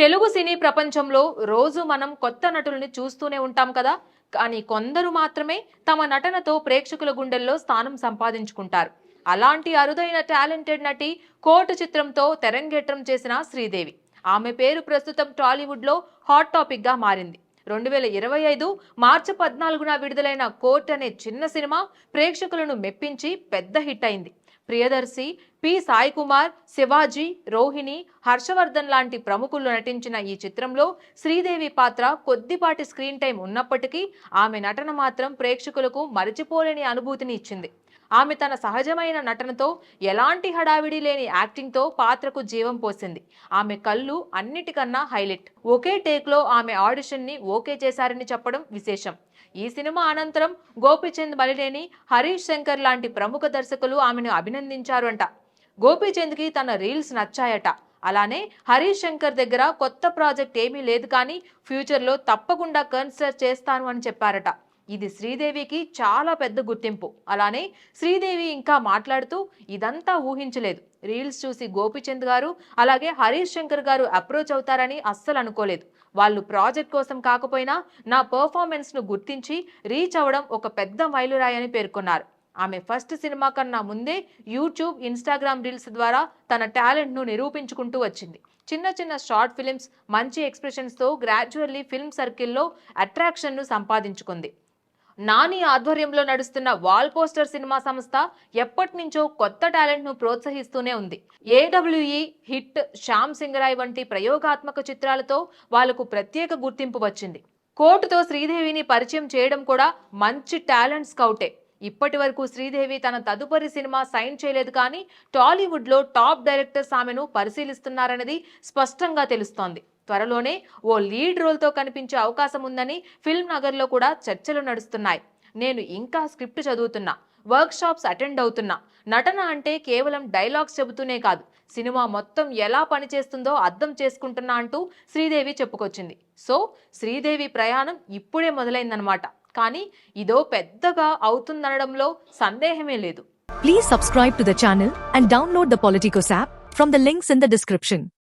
తెలుగు సినీ ప్రపంచంలో రోజు మనం కొత్త నటుల్ని చూస్తూనే ఉంటాం కదా. కానీ కొందరు మాత్రమే తమ నటనతో ప్రేక్షకుల గుండెల్లో స్థానం సంపాదించుకుంటారు. అలాంటి అరుదైన టాలెంటెడ్ నటి కోర్టు చిత్రంతో తెరంగేట్రం చేసిన శ్రీదేవి. ఆమె పేరు ప్రస్తుతం టాలీవుడ్లో హాట్ టాపిక్గా మారింది. రెండు వేల ఇరవై ఐదు మార్చి పద్నాలుగున విడుదలైన కోర్ట్ అనే చిన్న సినిమా ప్రేక్షకులను మెప్పించి పెద్ద హిట్ అయింది. ప్రియదర్శి పి. సాయి కుమార్ శివాజీ రోహిణి హర్షవర్ధన్ లాంటి ప్రముఖులు నటించిన ఈ చిత్రంలో శ్రీదేవి పాత్ర కొద్దిపాటి స్క్రీన్ టైం ఉన్నప్పటికీ ఆమె నటన మాత్రం ప్రేక్షకులకు మరచిపోలేని అనుభూతిని ఇచ్చింది. ఆమె తన సహజమైన నటనతో ఎలాంటి హడావిడి లేని యాక్టింగ్తో పాత్రకు జీవం పోసింది. ఆమె కళ్ళు అన్నిటికన్నా హైలైట్. ఒకే టేక్లో ఆమె ఆడిషన్ని ఓకే చేశారని చెప్పడం విశేషం. ఈ సినిమా అనంతరం గోపీచంద్ బలినేని హరీష్ శంకర్ లాంటి ప్రముఖ దర్శకులు ఆమెను అభినందించారు అంట గోపీచంద్కి తన రీల్స్ నచ్చాయట. అలానే హరీష్ శంకర్ దగ్గర కొత్త ప్రాజెక్ట్ ఏమీ లేదు కానీ ఫ్యూచర్లో తప్పకుండా కన్సిడర్ చేస్తాను అని చెప్పారట. ఇది శ్రీదేవికి చాలా పెద్ద గుర్తింపు. అలానే శ్రీదేవి ఇంకా మాట్లాడుతూ ఇదంతా ఊహించలేదు. రీల్స్ చూసి గోపిచంద్ గారు అలాగే హరీష్ శంకర్ గారు అప్రోచ్ అవుతారని అస్సలు అనుకోలేదు. వాళ్ళు ప్రాజెక్ట్ కోసం కాకపోయినా నా పర్ఫార్మెన్స్ను గుర్తించి రీచ్ అవ్వడం ఒక పెద్ద మైలురాయని పేర్కొన్నారు. ఆమె ఫస్ట్ సినిమా కన్నా ముందే యూట్యూబ్ ఇన్స్టాగ్రామ్ రీల్స్ ద్వారా తన టాలెంట్ను నిరూపించుకుంటూ వచ్చింది. చిన్న చిన్న షార్ట్ ఫిలిమ్స్ మంచి ఎక్స్ప్రెషన్స్తో గ్రాడ్యువల్లీ ఫిల్మ్ సర్కిల్లో అట్రాక్షన్ను సంపాదించుకుంది. నాని ఆధ్వర్యంలో నడుస్తున్న వాల్ పోస్టర్ సినిమా సంస్థ ఎప్పటి నుంచో కొత్త టాలెంట్ను ప్రోత్సహిస్తూనే ఉంది. ఏడబ్ల్యూఈ హిట్ శ్యామ్ సింగరాయ్ వంటి ప్రయోగాత్మక చిత్రాలతో వాళ్ళకు ప్రత్యేక గుర్తింపు వచ్చింది. కోర్టుతో శ్రీదేవిని పరిచయం చేయడం కూడా మంచి టాలెంట్ స్కౌటే. ఇప్పటి వరకు శ్రీదేవి తన తదుపరి సినిమా సైన్ చేయలేదు కానీ టాలీవుడ్లో టాప్ డైరెక్టర్స్ ఆమెను పరిశీలిస్తున్నారన్నది స్పష్టంగా తెలుస్తోంది. త్వరలోనే ఓ లీడ్ రోల్తో కనిపించే అవకాశం ఉందని ఫిల్మ్ నగర్లో కూడా చర్చలు నడుస్తున్నాయి. నేను ఇంకా స్క్రిప్ట్ చదువుతున్నా వర్క్ షాప్స్ అటెండ్ అవుతున్నా. నటన అంటే కేవలం డైలాగ్స్ చెబుతూనే కాదు సినిమా మొత్తం ఎలా పనిచేస్తుందో అర్థం చేసుకుంటున్నా అంటూ శ్రీదేవి చెప్పుకొచ్చింది. సో శ్రీదేవి ప్రయాణం ఇప్పుడే మొదలైందనమాట కానీ ఇదో పెద్దగా అవుతుందనడంలో సందేహమే లేదు. Please subscribe to the and download the Politicos app from the links in the description